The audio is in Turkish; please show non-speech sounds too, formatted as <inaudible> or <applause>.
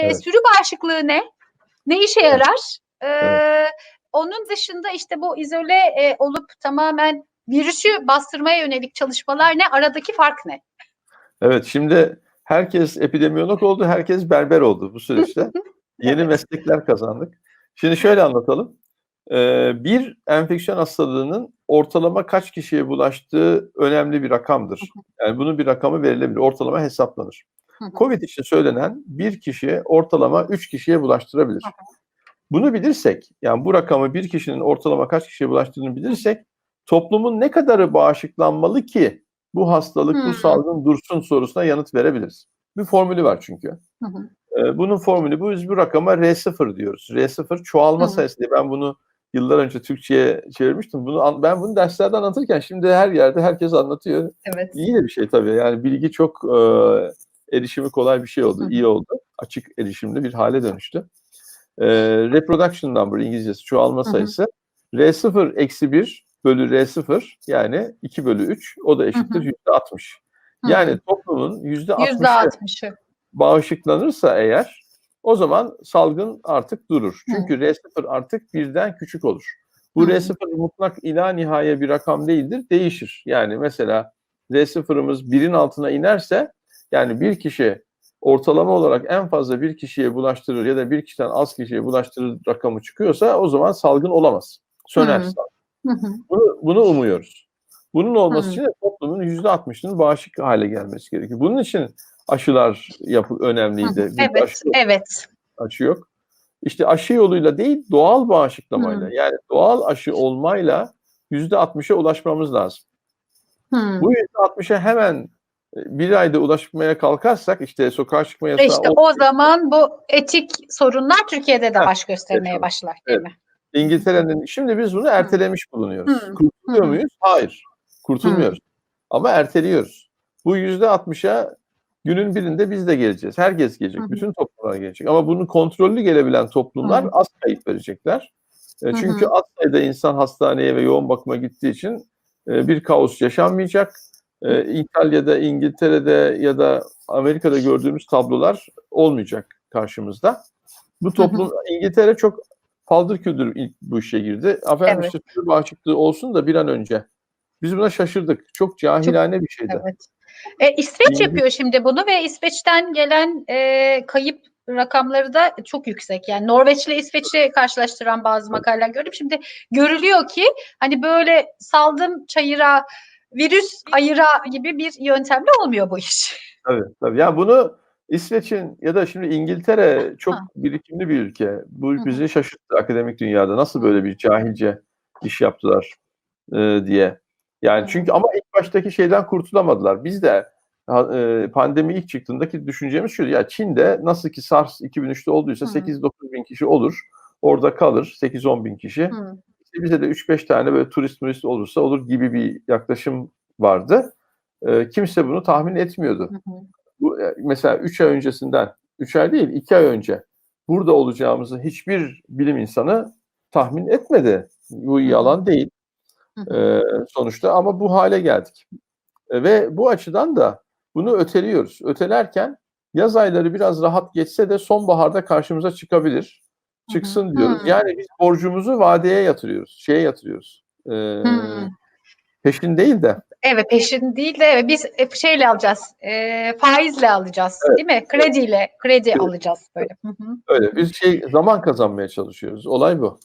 Evet. sürü bağışıklığı ne? Ne işe yarar? E, Evet. Onun dışında işte bu izole e, olup tamamen virüsü bastırmaya yönelik çalışmalar ne? Aradaki fark ne? Evet şimdi herkes epidemiyolog oldu, herkes berber oldu bu süreçte. <laughs> Yeni meslekler kazandık. Şimdi şöyle anlatalım. Ee, bir enfeksiyon hastalığının ortalama kaç kişiye bulaştığı önemli bir rakamdır. Yani bunun bir rakamı verilebilir, ortalama hesaplanır. Covid için söylenen bir kişiye ortalama 3 kişiye bulaştırabilir. Bunu bilirsek, yani bu rakamı bir kişinin ortalama kaç kişiye bulaştığını bilirsek, toplumun ne kadarı bağışıklanmalı ki bu hastalık, Hmm. bu salgın dursun sorusuna yanıt verebiliriz. Bir formülü var çünkü. Hı hı. Ee, bunun formülü bu. Biz bu rakama R0 diyoruz. R0 çoğalma Hı hı. sayısı diye ben bunu yıllar önce Türkçe'ye çevirmiştim. Bunu ben bunu derslerde anlatırken şimdi her yerde herkes anlatıyor. Evet. İyi de bir şey tabii. Yani bilgi çok e, erişimi kolay bir şey oldu. İyi oldu. Açık erişimli bir hale dönüştü. E, reproduction number İngilizcesi çoğalma sayısı. R0 eksi 1 bölü R0 yani 2 bölü 3 o da eşittir yüzde 60. Hı Yani toplumun yüzde Yüzde 60'ı altmışı. bağışıklanırsa eğer o zaman salgın artık durur. Çünkü R0 artık birden küçük olur. Bu Hı. R0 mutlak ila nihaye bir rakam değildir, değişir. Yani mesela R0'ımız birin altına inerse yani bir kişi ortalama olarak en fazla bir kişiye bulaştırır ya da bir kişiden az kişiye bulaştırır rakamı çıkıyorsa o zaman salgın olamaz. Söner salgın. Bunu, bunu umuyoruz. Bunun olması Hı. için de toplumun %60'ının bağışık hale gelmesi gerekiyor. Bunun için aşılar yapı önemliydi. hı. Evet, aşı yok. evet. aşı yok. İşte aşı yoluyla değil doğal bağışıklamayla Hı. yani doğal aşı olmayla %60'a ulaşmamız lazım. Hı. Bu %60'a hemen bir ayda ulaşmaya kalkarsak işte sokağa çıkma yasağı İşte o zaman bu etik sorunlar Türkiye'de de baş göstermeye evet, başlar değil evet. mi? İngiltere'nin şimdi biz bunu ertelemiş bulunuyoruz. Hı. Kurtuluyor hı. muyuz? Hayır. Kurtulmuyoruz. Ama erteliyoruz. Bu %60'a günün birinde biz de geleceğiz. Herkes gelecek. Hı. Bütün toplumlar gelecek. Ama bunun kontrollü gelebilen toplumlar Hı. az kayıp verecekler. E, Çünkü hı. az sayıda insan hastaneye ve yoğun bakıma gittiği için e, bir kaos yaşanmayacak. E, İtalya'da, İngiltere'de ya da Amerika'da gördüğümüz tablolar olmayacak karşımızda. Bu toplum İngiltere çok paldır küldür ilk bu işe girdi. Efendim Evet. işte bağışıklığı olsun da bir an önce. Biz buna şaşırdık. Çok cahilane bir şeydi. Evet. E, İsveç İngiliz- yapıyor şimdi bunu ve İsveç'ten gelen e, kayıp rakamları da çok yüksek. Yani Norveç ile İsveç'i karşılaştıran bazı makaleler gördüm. Şimdi görülüyor ki hani böyle saldım çayıra virüs ayıra gibi bir yöntemle olmuyor bu iş. <laughs> Tabii, tabii. Yani bunu İsveç'in ya da şimdi İngiltere çok Ha. birikimli bir ülke. Bu hı. bizi şaşırttı akademik dünyada. Nasıl böyle bir cahilce iş yaptılar e, diye. Yani çünkü ama ilk baştaki şeyden kurtulamadılar. Biz de e, pandemi ilk çıktığındaki düşüncemiz şuydu. Ya Çin'de nasıl ki SARS 2003'te olduysa Hı. 8-9 bin kişi olur. Orada kalır 8-10 bin kişi. Hı. Bize de 3-5 tane böyle turist turist olursa olur gibi bir yaklaşım vardı. E, kimse bunu tahmin etmiyordu. Hı hı. Bu e, mesela 3 ay öncesinden, 3 ay değil 2 ay önce burada olacağımızı hiçbir bilim insanı tahmin etmedi. Bu yalan değil e, sonuçta ama bu hale geldik. E, ve bu açıdan da bunu öteliyoruz. Ötelerken yaz ayları biraz rahat geçse de sonbaharda karşımıza çıkabilir. Hı hı. Çıksın diyoruz. Yani biz borcumuzu vadeye yatırıyoruz. Şeye yatırıyoruz. E, peşin değil de Evet peşin değil de evet, biz şeyle alacağız. e, faizle alacağız Evet, değil mi? Krediyle kredi Evet. alacağız böyle. Hı hı. öyle bir şey zaman kazanmaya çalışıyoruz. Olay bu.